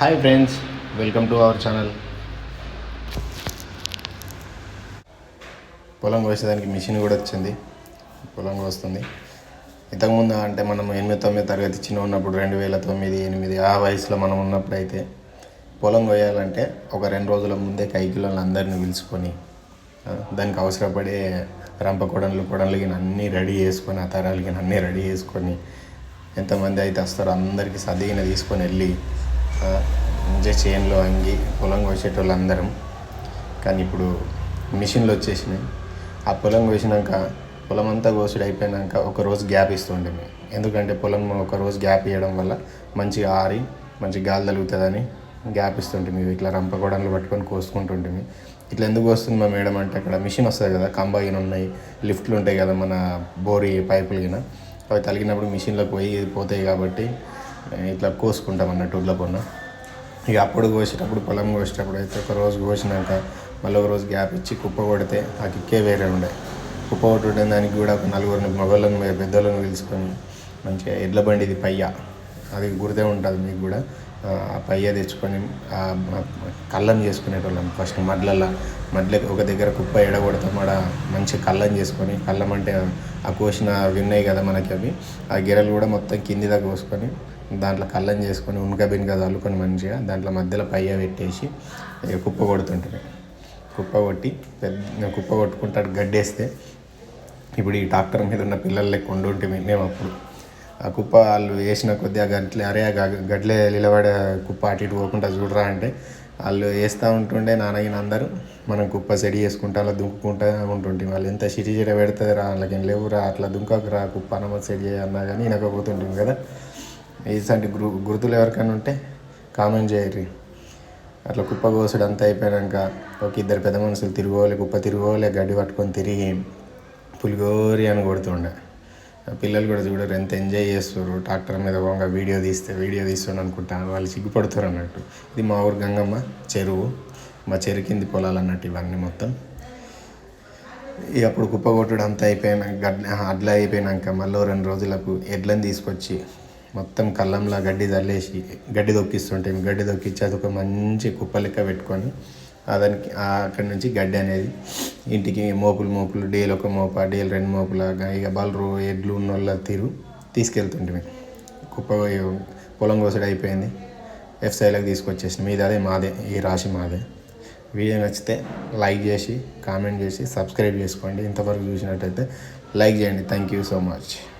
Hi friends welcome to our channel పొలం కోసేదానికి machine కూడా వచ్చింది. పొలం కోస్తుంది. ఇంతకుముందు అంటే మనం ఎనిమిది తొమ్మిది తరగతి చిన్న ఉన్నప్పుడు రెండు వేల తొమ్మిది ఎనిమిది ఆ వయసులో మనం ఉన్నప్పుడు అయితే పొలం కోయాలంటే ఒక రెండు రోజుల ముందే కైకిలను అందరిని పిలుచుకొని దానికి అవసరపడే రంప కొడన్లు కొడన్లు అన్నీ రెడీ చేసుకొని ఆ తరాలు అన్నీ రెడీ చేసుకొని ఎంతమంది అయితే వస్తారో అందరికీ సదిగిన తీసుకొని వెళ్ళి మంచిగా చేనులో అంగి పొలం కోసేటోళ్ళు అందరం కానీ ఇప్పుడు మిషన్లు వచ్చేసినాయి. ఆ పొలం కోసినాక పొలం అంతా కోసుడు అయిపోయినాక ఒక రోజు గ్యాప్ ఇస్తుండే మేము. ఎందుకంటే పొలం ఒక రోజు గ్యాప్ ఇవ్వడం వల్ల మంచిగా ఆరి మంచి గాలి తగులుతుందని గ్యాప్ ఇస్తుంటే మేము. ఇట్లా రంపగొడలు పట్టుకొని కోసుకుంటుంటే ఇట్లా ఎందుకు వస్తుంది మా మేడం అంటే అక్కడ మిషన్ వస్తుంది కదా కంబైన్ ఉన్నాయి లిఫ్ట్లు ఉంటాయి కదా మన బోరీ పైపులు కింద అవి తలిగినప్పుడు మిషన్లోకి పోయి పోతాయి కాబట్టి ఇట్లా కోసుకుంటాం అన్నట్టు ఉడ్ల పొన్న ఇక అప్పుడు కోసేటప్పుడు పొలం కోసేటప్పుడు అయితే ఒక రోజు కోసినాక మళ్ళీ ఒక రోజు గ్యాప్ ఇచ్చి కుప్ప కొడితే ఆ కిక్కే వేరే ఉండే. కుప్ప కొట్టుడే దానికి కూడా ఒక నలుగురిని మగవాళ్ళని పెద్దోళ్ళని పిలుచుకొని మంచిగా ఎడ్ల బండిది పయ్య. అది గుర్తే ఉంటుంది మీకు కూడా. ఆ పయ్య తెచ్చుకొని కళ్ళం చేసుకునేటోళ్ళం ఫస్ట్ మడ్లల్లో. మడ్ల ఒక దగ్గర కుప్ప ఎడగొడతాం ఆడ మంచి కళ్ళం చేసుకొని కళ్ళం అంటే ఆ కోసిన అవి ఉన్నాయి కదా మనకి అవి. ఆ గిరలు కూడా మొత్తం కింది దాకా కోసుకొని దాంట్లో కళ్ళం చేసుకొని ఉనక బినక చల్లుకొని మంచిగా దాంట్లో మధ్యలో పయ్య పెట్టేసి ఇక కుప్ప కొడుతుంటారు కుప్ప కొట్టి పెద్ద కుప్ప కొట్టుకుంటాడు గడ్డేస్తే ఇప్పుడు ఈ ట్రాక్టర్ మీద ఉన్న పిల్లలు లెక్క ఉండుంటే మేము అప్పుడు. ఆ కుప్ప వాళ్ళు వేసిన కొద్దిగా గంటలే అరే ఆ గడ్లే నిలబడే కుప్ప అటు ఇటు పోకుండా చూడరా అంటే వాళ్ళు వేస్తూ ఉంటుండే నానగిన అందరూ. మనం కుప్ప సెడి చేసుకుంటా అలా దుంకుకుంటా ఉంటుంటే. వాళ్ళు ఎంత సిటీ చెడ పెడుతుంది రా వాళ్ళకి ఏం లేవురా అట్లా దుంకకురా కుప్ప నమ్మ సెడి అన్నా కానీ వినకపోతుంటుంది కదా. ఇలాంటి గురు గుర్తులు ఎవరికైనా ఉంటే కామెంట్ చేయరు అట్లా కుప్ప కోసుడు అంతా అయిపోయాక ఒక ఇద్దరు పెద్ద మనుషులు తిరుగోలే కుప్ప తిరుగోలే గడ్డి పట్టుకొని తిరిగి పులిగోరి అని కొడుతుండే. పిల్లలు కూడా చూడరు ఎంత ఎంజాయ్ చేస్తారు ట్రాక్టర్ మీద పోగా వీడియో తీస్తే వీడియో తీస్తుండ అనుకుంటా వాళ్ళు సిగ్గుపడుతారు అన్నట్టు. ఇది మా ఊరు గంగమ్మ చెరువు మా చెరు కింది పొలాలు అన్నట్టు ఇవన్నీ మొత్తం. ఇక అప్పుడు కుప్ప కొట్టుడు అంతా అయిపోయినాక గడ్ అడ్ల అయిపోయినాక మళ్ళీ రెండు రోజులకు ఎడ్లను తీసుకొచ్చి మొత్తం కళ్ళంలా గడ్డి చల్లేసి గడ్డి దొక్కిస్తుంటాం గడ్డి దొక్కిచ్చి అది ఒక మంచి కుప్ప లెక్క పెట్టుకొని ఆ దానికి అక్కడి నుంచి గడ్డి అనేది ఇంటికి మోపులు మోపులు డేలు ఒక మోప డేలు రెండు మోపుల ఇక బలరు ఎడ్లు ఉన్న వాళ్ళ తీరు తీసుకెళ్తుంటే కుప్ప పొలం కోసడి అయిపోయింది. ఎఫ్సైలకు తీసుకొచ్చేసి మీది అదే మాదే ఈ రాశి మాదే. వీడియో నచ్చితే లైక్ చేసి కామెంట్ చేసి సబ్స్క్రైబ్ చేసుకోండి. ఇంతవరకు చూసినట్టయితే లైక్ చేయండి. Thank you so much